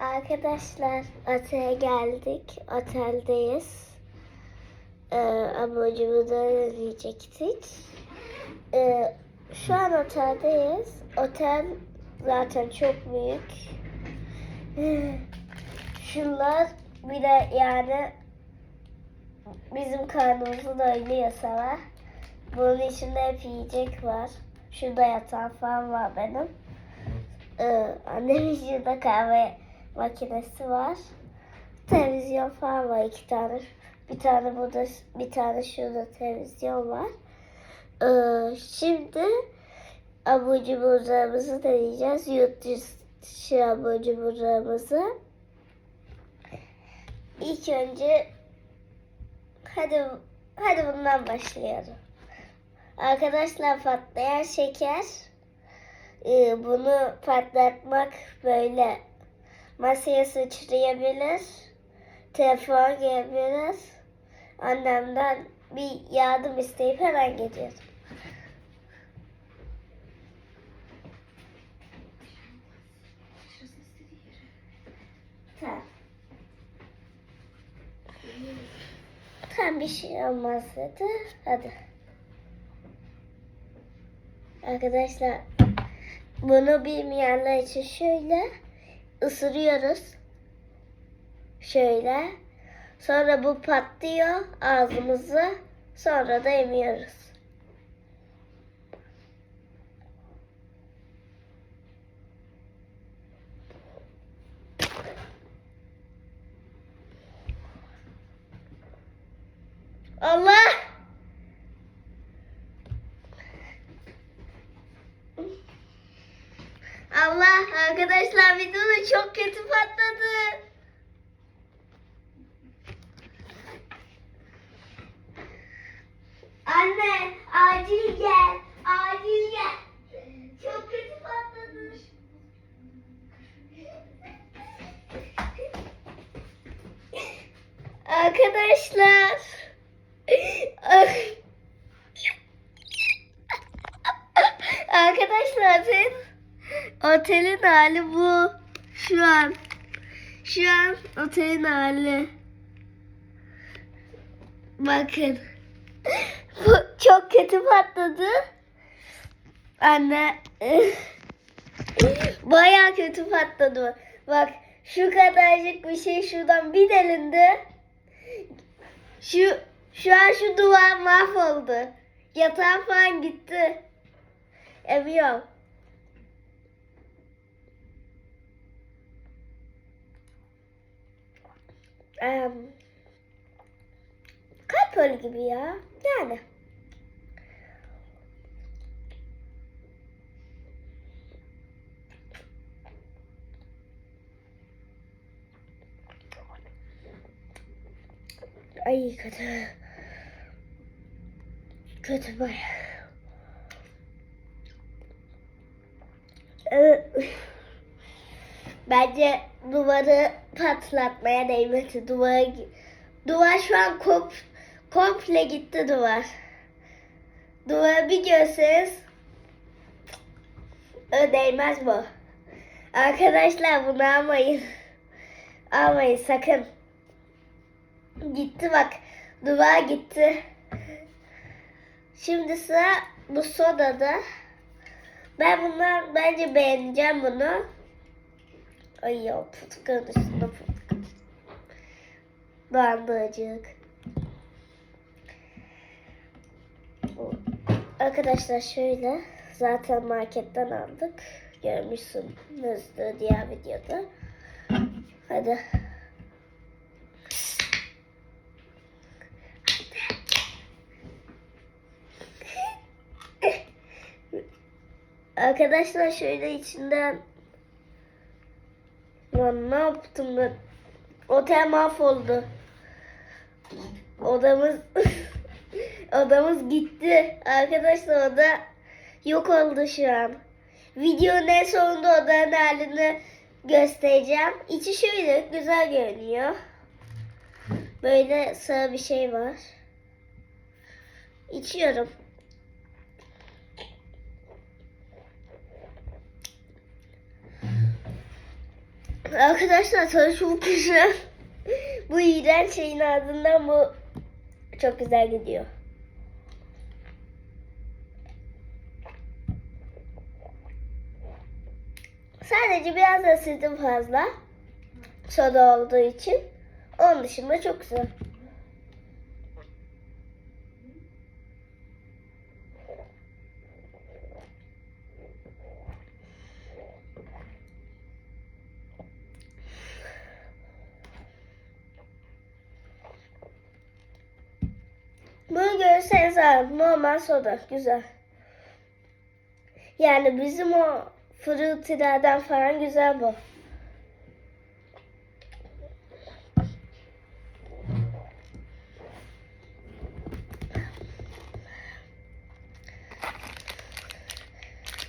Arkadaşlar otele geldik. Oteldeyiz. Ee, amacımızı öğrenecektik. Ee, şu an oteldeyiz. Otel zaten çok büyük. Şunlar bir de yani bizim karnımızı doyuruyor sabah. Bunun içinde hep yiyecek var. Şurada yatağım falan var benim. Ee, annemin şurada kahve makinesi var. Televizyon falan var iki tane. Bir tane burada, bir tane şurada televizyon var. Ee, şimdi abur cuburlarımızı deneyeceğiz. Yurt dışı abur cuburlarımızı. İlk önce hadi hadi bundan başlayalım. Arkadaşlar patlayan şeker. Ee, bunu patlatmak böyle masaya sıçrayabilir. Telefon gelebilir. Annemden bir yardım isteyip hemen geliyorum. Tamam. Tamam bir şey olmaz dedi. Hadi. Arkadaşlar bunu bilmeyenler için şöyle ısırıyoruz. Şöyle. Sonra bu patlıyor ağzımızı. Sonra da emiyoruz. Allah! Allah arkadaşlar videoda çok kötü patladı. Anne acil gel. Acil gel. Çok kötü patladı. Arkadaşlar. Arkadaşlar otel, otelin hali bu. Şu an. Şu an otelin hali. Bakın. Bu çok kötü patladı. Anne. Baya kötü patladı. Bak şu kadarcık bir şey şuradan bir delindi. Şu şu an şu duvar mahvoldu. Yatağım falan gitti. Emiyorum. Um, kalp ölü gibi ya. Yani. Ay kötü. Kötü baya. Evet. Bence duvarı patlatmaya değmedi. Duvar, duvar şu an kop, komple gitti duvar. Duvarı bir görseniz değmez bu. Arkadaşlar bunu almayın. Almayın sakın. Gitti bak. Duvar gitti. Şimdi sıra bu sodada. Ben bundan bence beğeneceğim bunu. Ay ya tutkan üstünde tutkan. Bandırcık. Arkadaşlar şöyle. Zaten marketten aldık. Görmüşsünüzdür diğer videoda. Hadi. Arkadaşlar şöyle içinden Lan ne yaptım ben? Otel mahvoldu. Odamız odamız gitti. Arkadaşlar oda yok oldu şu an. Videonun en sonunda odanın halini göstereceğim. İçi şöyle güzel görünüyor. Böyle sığ bir şey var. İçiyorum. Arkadaşlar çubuk güzel. bu iğrenç şeyin ardından bu çok güzel gidiyor. Sadece biraz asidim fazla. Soda olduğu için. Onun dışında çok güzel. Görürseniz abi normal soda güzel. Yani bizim o fırıltılardan falan güzel bu.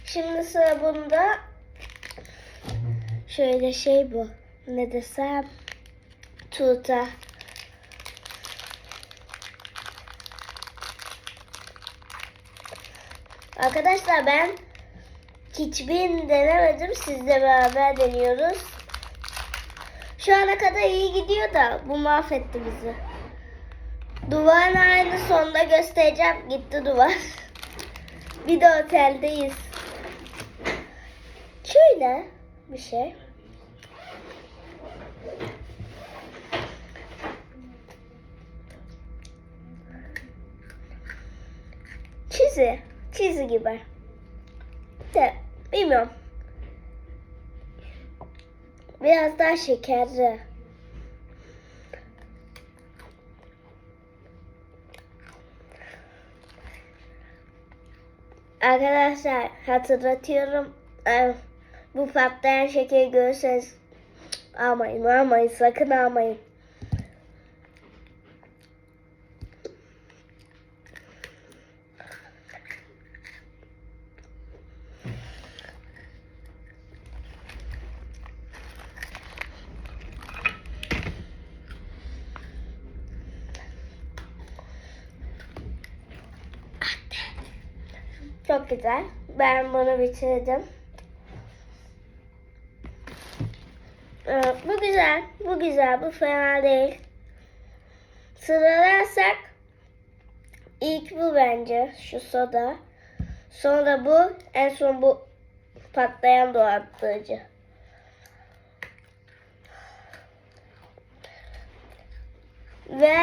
Şimdi sıra bunda şöyle şey bu. Ne desem? Tuğta. Arkadaşlar ben hiçbirini denemedim. Sizle beraber deniyoruz. Şu ana kadar iyi gidiyor da bu mahvetti bizi. Duvarın aynı sonunda göstereceğim. Gitti duvar. Bir de oteldeyiz. Şöyle bir şey. Çizi. Çizi gibi. De bilmiyorum. Biraz daha şekerli. Arkadaşlar hatırlatıyorum. Ee, Bu patlayan şekeri görürseniz almayın, almayın, sakın almayın. Çok güzel. Ben bunu bitirdim. Evet, bu güzel. Bu güzel. Bu fena değil. Sıralarsak ilk bu bence. Şu soda. Sonra bu. En son bu patlayan dolandırıcı. Ve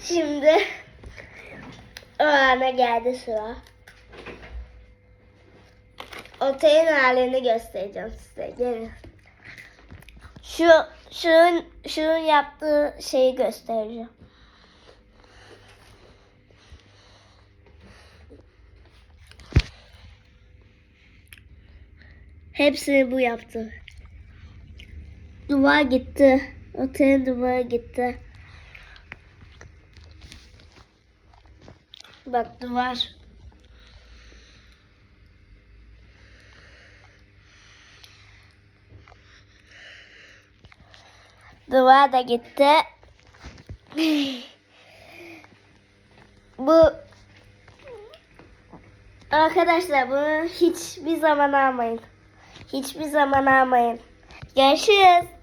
şimdi o ana geldi sıra. Otelin halini göstereceğim size. Gelin. Şu şunun şunun yaptığı şeyi göstereceğim. Hepsini bu yaptı. Duvar gitti. Otelin duvarı gitti. Bak duvar. Duvar da gitti. Bu arkadaşlar bunu hiçbir zaman almayın. Hiçbir zaman almayın. Görüşürüz.